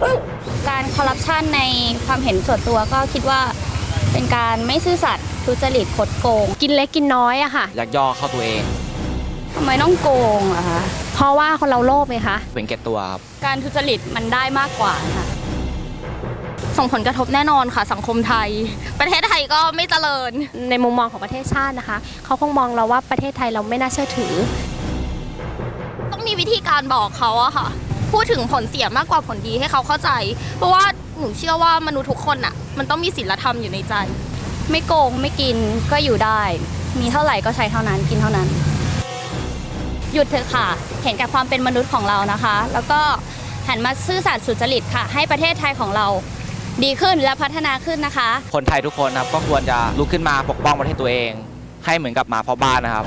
คอร์รัปชันในความเห็นส่วนตัวก็คิดว่าเป็นการไม่ซื่อสัตย์ทุจริตคดโกง กินเล็กกินน้อยอะค่ะ ยักย่อเข้าตัวเอง ทำไมต้องโกงอะคะ เพราะว่าคนเราโลภไหมคะ เป็นแก่ตัวครับ การทุจริตมันได้มากกว่าค่ะ ส่งผลกระทบแน่นอนค่ะ สังคมไทย ประเทศไทยก็ไม่เจริญ ในมุมมองของประเทศชาตินะคะ เขาคงมองเราว่าประเทศไทยเราไม่น่าเชื่อถือ ต้องมีวิธีการบอกเขาอะค่ะ พูดถึงผลเสียมากกว่าผลดีให้เขาเข้าใจ เพราะว่าหนูเชื่อว่ามนุษย์ทุกคนอะมันต้องมีศีลธรรมอยู่ในใจ ไม่โกงไม่กินก็อยู่ได้ มีเท่าไหร่ก็ใช้เท่านั้นกินเท่านั้น หยุดเถอะค่ะ เห็นแก่ความเป็นมนุษย์ของเรานะคะ แล้วก็หันมาซื่อสัตย์สุจริตค่ะ ให้ประเทศไทยของเราดีขึ้นและพัฒนาขึ้นนะคะ คนไทยทุกคนนะครับก็ควรจะลุกขึ้นมาปกป้องประเทศตัวเอง ให้เหมือนกับหมาเฝ้าบ้านนะครับ